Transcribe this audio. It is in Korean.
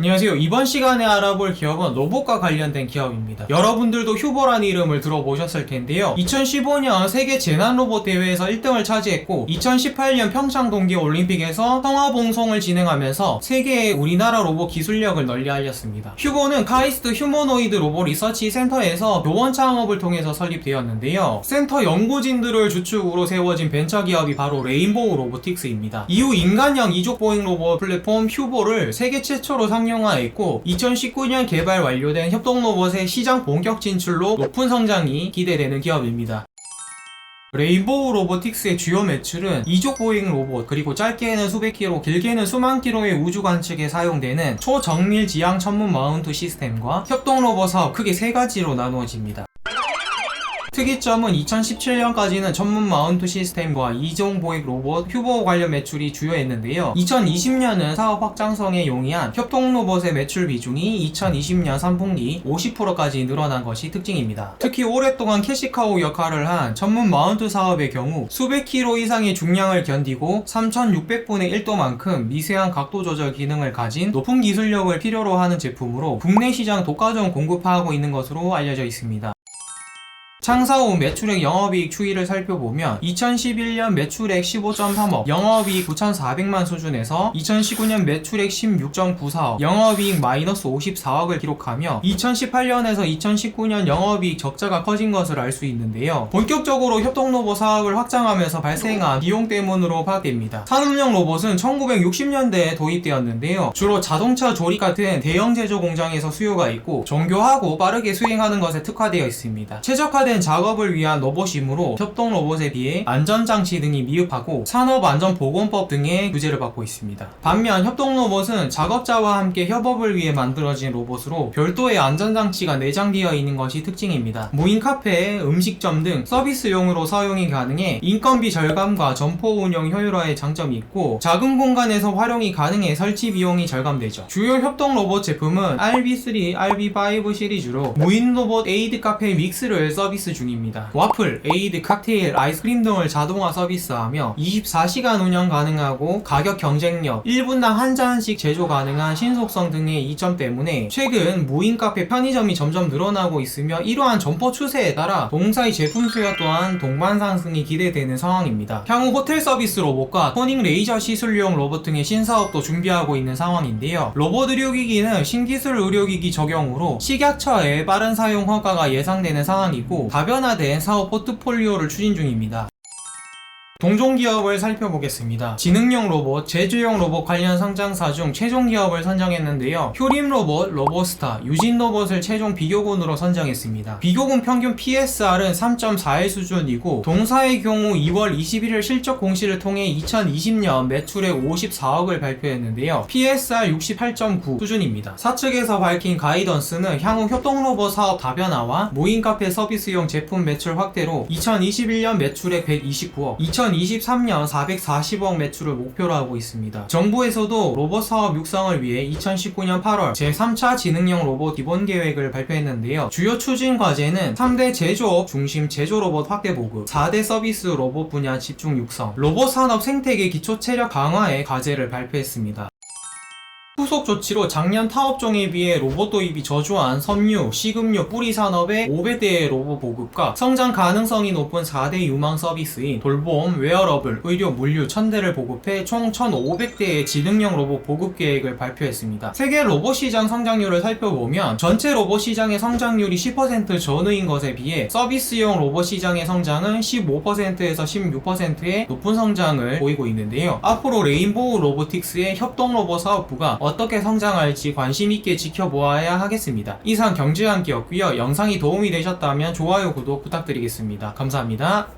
안녕하세요. 이번 시간에 알아볼 기업은 로봇과 관련된 기업입니다. 여러분들도 휴버라는 이름을 들어보셨을 텐데요. 2015년 세계 재난 로봇 대회에서 1등을 차지했고 2018년 평창 동계 올림픽에서 성화봉송을 진행하면서 세계의 우리나라 로봇 기술력을 널리 알렸습니다. 휴버는 카이스트 휴머노이드 로봇 리서치 센터에서 교원 창업을 통해서 설립되었는데요. 센터 연구진들을 주축으로 세워진 벤처 기업이 바로 레인보우 로보틱스입니다. 이후 인간형 이족 보행 로봇 플랫폼 휴보를 세계 최초로 상 용화했고 2019년 개발 완료된 협동 로봇의 시장 본격 진출로 높은 성장이 기대되는 기업입니다. 레인보우 로보틱스의 주요 매출은 이족 보행 로봇 그리고 짧게는 수백 킬로 길게는 수만 킬로의 우주 관측에 사용되는 초정밀 지향 천문 마운트 시스템과 협동 로봇 사업 크게 세 가지로 나누어집니다. 특이점은 2017년까지는 전문 마운트 시스템과 이종 보획 로봇 휴보 관련 매출이 주요했는데요. 2020년은 사업 확장성에 용이한 협동 로봇의 매출 비중이 2020년 3분기 50%까지 늘어난 것이 특징입니다. 특히 오랫동안 캐시카우 역할을 한 전문 마운트 사업의 경우 수백 킬로 이상의 중량을 견디고 3600분의 1도만큼 미세한 각도 조절 기능을 가진 높은 기술력을 필요로 하는 제품으로 국내 시장 독과점 공급하고 있는 것으로 알려져 있습니다. 창사 후 매출액 영업이익 추이를 살펴보면 2011년 매출액 15.3억, 영업이익 9,400만 수준에서 2019년 매출액 16.94억, 영업이익 마이너스 54억을 기록하며 2018년에서 2019년 영업이익 적자가 커진 것을 알 수 있는데요. 본격적으로 협동로봇 사업을 확장하면서 발생한 비용 때문으로 파악됩니다. 산업용 로봇은 1960년대에 도입되었는데요. 주로 자동차 조립 같은 대형 제조 공장에서 수요가 있고 정교하고 빠르게 수행하는 것에 특화되어 있습니다. 최적화된 작업을 위한 로봇이므로 협동 로봇에 비해 안전장치 등이 미흡하고 산업안전보건법 등의 규제를 받고 있습니다. 반면 협동 로봇은 작업자와 함께 협업을 위해 만들어진 로봇으로 별도의 안전장치가 내장되어 있는 것이 특징입니다. 무인 카페, 음식점 등 서비스용으로 사용이 가능해 인건비 절감과 점포 운영 효율화의 장점이 있고 작은 공간에서 활용이 가능해 설치 비용이 절감되죠. 주요 협동 로봇 제품은 RB3, RB5 시리즈로 무인 로봇 에이드 카페 믹스를 서비스 중입니다. 와플, 에이드, 칵테일, 아이스크림 등을 자동화 서비스하며 24시간 운영 가능하고 가격 경쟁력, 1분당 한 잔씩 제조 가능한 신속성 등의 이점 때문에 최근 무인 카페 편의점이 점점 늘어나고 있으며 이러한 점포 추세에 따라 동사의 제품 수요 또한 동반 상승이 기대되는 상황입니다. 향후 호텔 서비스 로봇과 토닝 레이저 시술용 로봇 등의 신사업도 준비하고 있는 상황인데요. 로봇 의료기기는 신기술 의료기기 적용으로 식약처의 빠른 사용 허가가 예상되는 상황이고 다변화된 사업 포트폴리오를 추진 중입니다. 동종 기업을 살펴보겠습니다. 지능형 로봇, 제조용 로봇 관련 상장사 중 최종 기업을 선정했는데요. 효림 로봇, 로보스타, 유진 로봇을 최종 비교군으로 선정했습니다. 비교군 평균 PSR은 3.41 수준이고 동사의 경우 2월 21일 실적 공시를 통해 2020년 매출액 54억을 발표했는데요. PSR 68.9 수준입니다. 사측에서 밝힌 가이던스는 향후 협동 로봇 사업 다변화와 무인 카페 서비스용 제품 매출 확대로 2021년 매출액 129억, 2023년 440억 매출을 목표로 하고 있습니다. 정부에서도 로봇 사업 육성을 위해 2019년 8월 제3차 지능형 로봇 기본 계획을 발표했는데요. 주요 추진 과제는 3대 제조업 중심 제조 로봇 확대 보급, 4대 서비스 로봇 분야 집중 육성, 로봇 산업 생태계 기초 체력 강화의 과제를 발표했습니다. 후속 조치로 작년 타업 종에 비해 로봇 도입이 저조한 섬유, 식음료, 뿌리 산업의 500대의 로봇 보급과 성장 가능성이 높은 4대 유망 서비스인 돌봄, 웨어러블, 의료, 물류 1000대를 보급해 총 1500대의 지능형 로봇 보급 계획을 발표했습니다. 세계 로봇 시장 성장률을 살펴보면 전체 로봇 시장의 성장률이 10% 전후인 것에 비해 서비스용 로봇 시장의 성장은 15%에서 16%의 높은 성장을 보이고 있는데요. 앞으로 레인보우 로보틱스의 협동 로봇 사업부가 어떻게 성장할지 관심 있게 지켜보아야 하겠습니다. 이상 경제함기였고요. 영상이 도움이 되셨다면 좋아요, 구독 부탁드리겠습니다. 감사합니다.